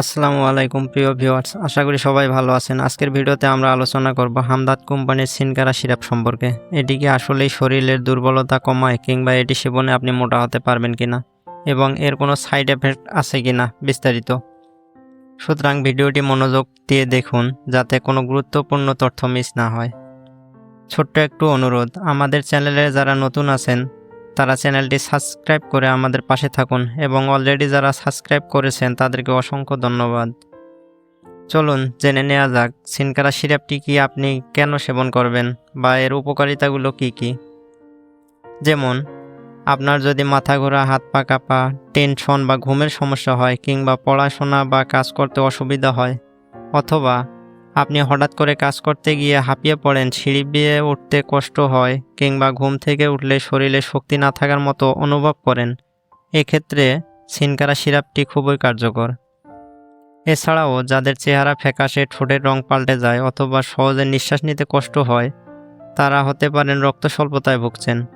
আসসালামু আলাইকুম প্রিয় ভিউয়ার্স, আশা করি সবাই ভালো আছেন। আজকের ভিডিওতে আমরা আলোচনা করব হামদাদ কোম্পানির সিনকারা সিরাপ সম্পর্কে। এটি কি আসলেই শরীরের দুর্বলতা কমায় কিংবা এটি সেবনে আপনি মোটা হতে পারবেন কিনা এবং এর কোনো সাইড এফেক্ট আছে কিনা বিস্তারিত। সুতরাং ভিডিওটি মনোযোগ দিয়ে দেখুন যাতে কোনো গুরুত্বপূর্ণ তথ্য মিস না হয়। ছোট্ট একটু অনুরোধ, আমাদের চ্যানেলে যারা নতুন আছেন তারা চ্যানেলটি সাবস্ক্রাইব করে আমাদের পাশে থাকুন এবং অলরেডি যারা সাবস্ক্রাইব করেছেন তাদেরকে অসংখ্য ধন্যবাদ। চলুন, জেনে নেওয়া যাক, সিনকারা সিরাপটি কি আপনি কেন সেবন করবেন বা এর উপকারিতাগুলো কি কি? যেমন, আপনার যদি মাথা ঘোরা, হাত পা কাঁপা টেনশন বা ঘুমের সমস্যা হয় কিংবা পড়াশোনা বা কাজ করতে অসুবিধা হয়, অথবা আপনি হঠাৎ করে কাজ করতে গিয়ে হাঁপিয়ে পড়েন, সিঁড়ি দিয়ে উঠতে কষ্ট হয় কিংবা ঘুম থেকে উঠলে শরীরে শক্তি না থাকার মতো অনুভব করেন। এক্ষেত্রে সিনকারা সিরাপটি খুবই কার্যকর। এছাড়াও যাদের চেহারা ফ্যাকাশে, ঠোঁটের রং পাল্টে যায় অথবা সহজে নিঃশ্বাস নিতে কষ্ট হয়, তারা হতে পারেন রক্ত স্বল্পতায় ভুগছেন।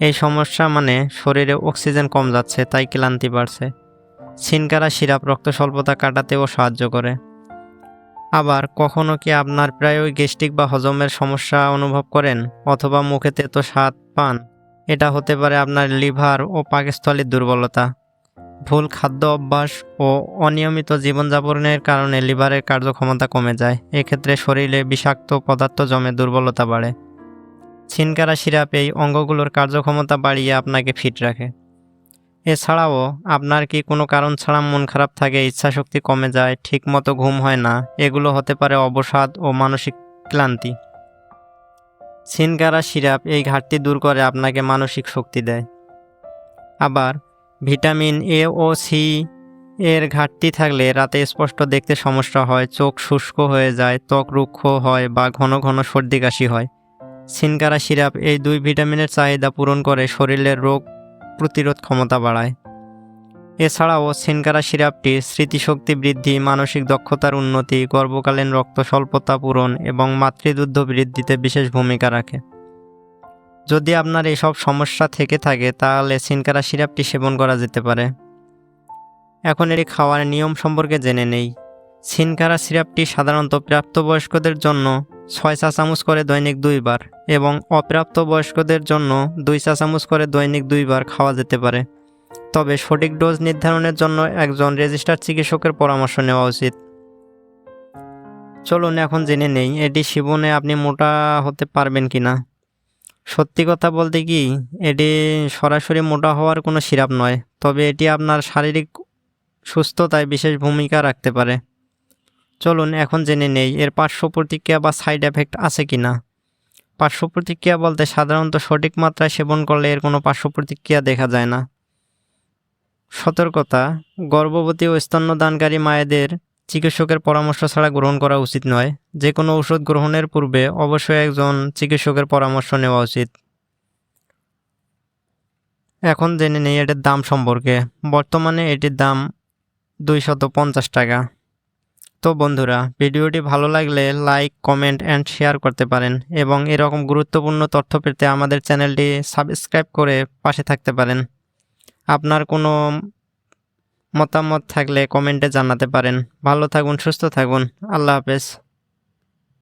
এই সমস্যা মানে শরীরে অক্সিজেন কম যাচ্ছে, তাই ক্লান্তি বাড়ছে। সিনকারা সিরাপ রক্ত স্বল্পতা কাটাতেও সাহায্য করে। আবার কখনো কি আপনার প্রায়ই গ্যাস্ট্রিক বা হজমের সমস্যা অনুভব করেন? অথবা মুখে তেতো স্বাদ পান। এটা হতে পারে আপনার লিভার ও পাকস্থলীর দুর্বলতা। ভুল খাদ্য অভ্যাস ও অনিয়মিত জীবনযাপনের কারণে লিভারের কার্যক্ষমতা কমে যায়। এক্ষেত্রে শরীরে বিষাক্ত পদার্থ জমে দুর্বলতা বাড়ে। ছিনকারা সিরাপ এই অঙ্গগুলোর কার্যক্ষমতা বাড়িয়ে আপনাকে ফিট রাখে। এছাড়াও, আপনার কি কোনো কারণ ছাড়া মন খারাপ থাকে, ইচ্ছাশক্তি কমে যায়, ঠিকমতো ঘুম হয় না, এগুলো হতে পারে অবসাদ ও মানসিক ক্লান্তি। সিনকারা সিরাপ এই ঘাটতি দূর করে, আপনাকে মানসিক শক্তি দেয়। আবার, ভিটামিন এ ও সি এর ঘাটতি থাকলে রাতে স্পষ্ট দেখতে সমস্যা হয়, চোখ শুষ্ক হয়ে যায়, ত্বক রুক্ষ হয় বা ঘন ঘন সর্দি কাশি হয়। সিনকারা সিরাপ এই দুই ভিটামিনের চাহিদা পূরণ করে, শরীরের রোগ প্রতিরোধ ক্ষমতা বাড়ায়। এছাড়াও সিনকারা সিরাপটি স্মৃতিশক্তি বৃদ্ধি, মানসিক দক্ষতার উন্নতি, গর্ভকালীন রক্ত স্বল্পতা পূরণ এবং মাতৃদুগ্ধ বৃদ্ধিতে বিশেষ ভূমিকা রাখে। যদি আপনার এসব সমস্যা থেকে থাকে, তাহলে সিনকারা সিরাপটি সেবন করা যেতে পারে। এখন এটি খাওয়ার নিয়ম সম্পর্কে জেনে নেই। সিনকারা সিরাপটি সাধারণত প্রাপ্তবয়স্কদের জন্য ছয় চা চামচ করে দৈনিক দুইবার। এবং অপ্রাপ্ত বয়স্কদের জন্য দুই চা চামচ করে দৈনিক দুইবার খাওয়া যেতে পারে। তবে সঠিক ডোজ নির্ধারণের জন্য একজন রেজিস্টার চিকিৎসকের পরামর্শ নেওয়া উচিত। চলুন এখন জেনে নেই, এটি সেবনে আপনি মোটা হতে পারবেন কি না সত্যি কথা বলতে কি, এটি সরাসরি মোটা হওয়ার কোনো সিরাপ নয়, তবে এটি আপনার শারীরিক সুস্থতায় বিশেষ ভূমিকা রাখতে পারে। চলুন এখন জেনে নেই, এর পার্শ্ব প্রতিক্রিয়া বা সাইড এফেক্ট আছে কি না পার্শ্ব প্রতিক্রিয়া বলতে সাধারণত সঠিক মাত্রায় সেবন করলে এর কোনো পার্শ্ব প্রতিক্রিয়া দেখা যায় না। সতর্কতা, গর্ভবতী ও স্তন্যদানকারী মায়েদের চিকিৎসকের পরামর্শ ছাড়া গ্রহণ করা উচিত নয়। যে কোনো ওষুধ গ্রহণের পূর্বে অবশ্যই একজন চিকিৎসকের পরামর্শ নেওয়া উচিত। এখন জেনে নেই এটির দাম সম্পর্কে। বর্তমানে এটির দাম দুইশত পঞ্চাশ টাকা। তো বন্ধুরা, ভিডিওটি ভালো লাগলে লাইক কমেন্ট অ্যান্ড শেয়ার করতে পারেন এবং এরকম গুরুত্বপূর্ণ তথ্য পেতে আমাদের চ্যানেলটি সাবস্ক্রাইব করে পাশে থাকতে পারেন। আপনার কোনো মতামত থাকলে কমেন্টে জানাতে পারেন। ভালো থাকুন, সুস্থ থাকুন। আল্লাহ হাফেজ।